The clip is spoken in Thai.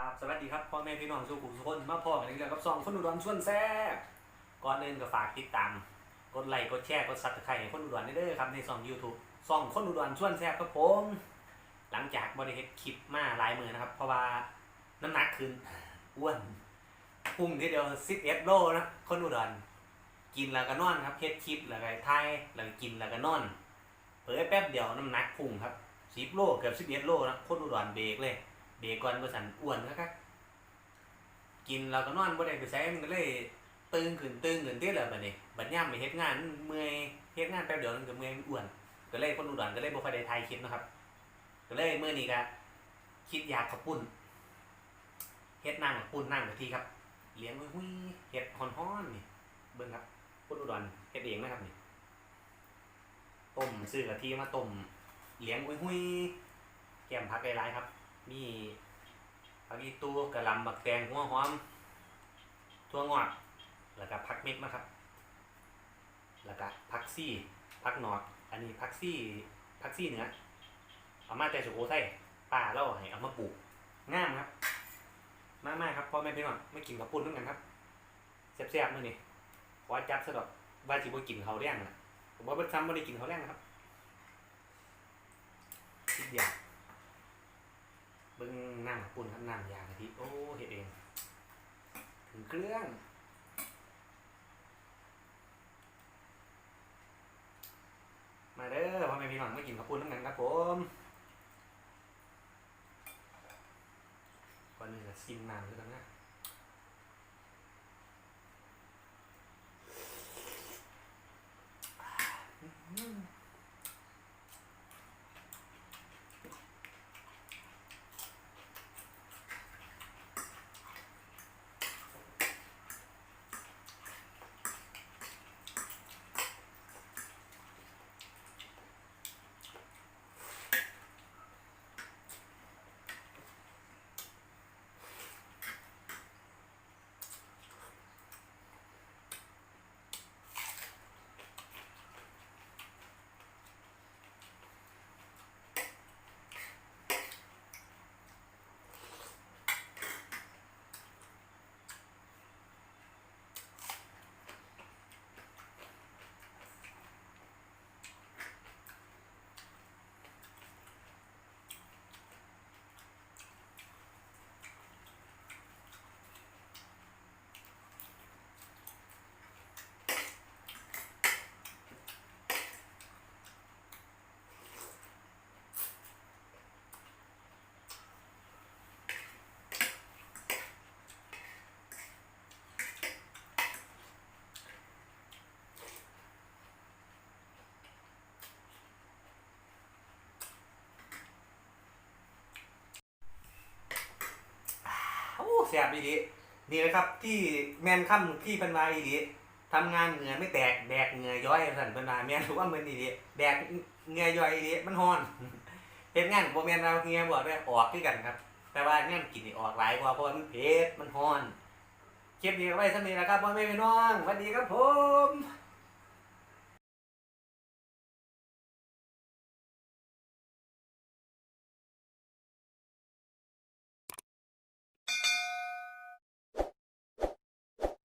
ครับสวัสดีครับพ่อแม่พี่น้องทุกผู้ทุกคนมาพ่อกันอีกแล้วกับซองคนอุดรชวนแซ่บก่อนอื่นก็ฝากติดตาม กดไลค์กดแชร์กดซับสไครต์คนอุดรได้เด้อครับในซอง YouTube ซองคนอุดรชวนแซ่บครับผมหลังจากบริเฮ็ดคลิปมาหลายมือนะครับเพราะว่าน้ำหนักขึ้นอ้วนพุ่งทีเดียว11โลนะคนอุดรกินแล้วก็นอนครับเฮ็ดคลิปแล้วก็ถ่ายแล้วก็กินแล้วก็นอนเผลอแป๊บเดียวน้ำหนักพุ่งครับ10โลเกือบ11โลนะคนอุดรเบรกเลย เบรกอนบ่สันอ้วนครับกินแล้วก็นอนบ่ได้ไปใช้มันก็เลยตึงขึ้นตึงขึ้นเด้อแล้วบัดนี้บัดย่ํไปเฮ็ดงานเมื่อยเฮ็ดงานแป๊บเดียวมันก็เมื่อยมันอ้วน ก็เลยคนอุดรก็เลยบ่ค่อยได้ถ่ายคลิปนะครับ ก็เลยมื้อนี้ก็คิดอยากข้าวปุ้นเฮ็ดนั่งปุ้นนั่งกะทิครับ เลี้ยงไว้หุ้ยเฮ็ดฮ้อนๆนี่เบิ่งครับคนอุดรเฮ็ดเองนะครับนี่ต้มซื้อกะทิมาต้มเลี้ยงไว้หุ้ยแกมผักหลายๆครับ มีผักอีตูกระลำบักแตงหัวหอมถั่วงอกแล้วก็ผักเม็ดนะครับ แล้วก็ผักซี่ผักหนอดอันนี้ผักซี่ผักซี่เนื้อเอามาแต่สุโขทัยป่าเราให้เอามาปลูกง่ามครับ มากมากครับพ่อแม่พี่น้องไม่กินกับปุ้นด้วยกันครับแซ่บๆมื้อนี้ขอจัดซะดอกว่าสิบ่กินเขาแรงน่ะผมว่าเบิดซ้ำบ่ได้กินเขาแรงนะครับคิดอยากเบิ้ง น้ำปุ่นครับน้ำยากะทิโอ้เห็ดเอง ถึงเครื่องมาเด้อพ่อแม่พี่น้องไม่กินข้าวปุ้นทั้งนั้นครับผมก่อนอื่นจะซิมน้ำด้วยกันนะ แสบอีหลีนี่นะครับ ที่แมนค่ำที่เป็นมาอีหลีทำงานเหงื่อไม่แตกแดกเหงื่อย้อยสั่นเป็นมาแมนรู้ว่ามันอีหลีแดกเหงื่อย้อยอีหลีมันฮอนเฮ็ดงานโบแมนเราเหงื่อบอกได้ออกคือกันครับ แต่ว่างานกินนี่ออกหลายกว่าเพราะมันเผ็ดมันฮอนคลิปนี้เอาไว้สำนี้นะครับพ่อแม่พี่น้องสวัสดีครับผม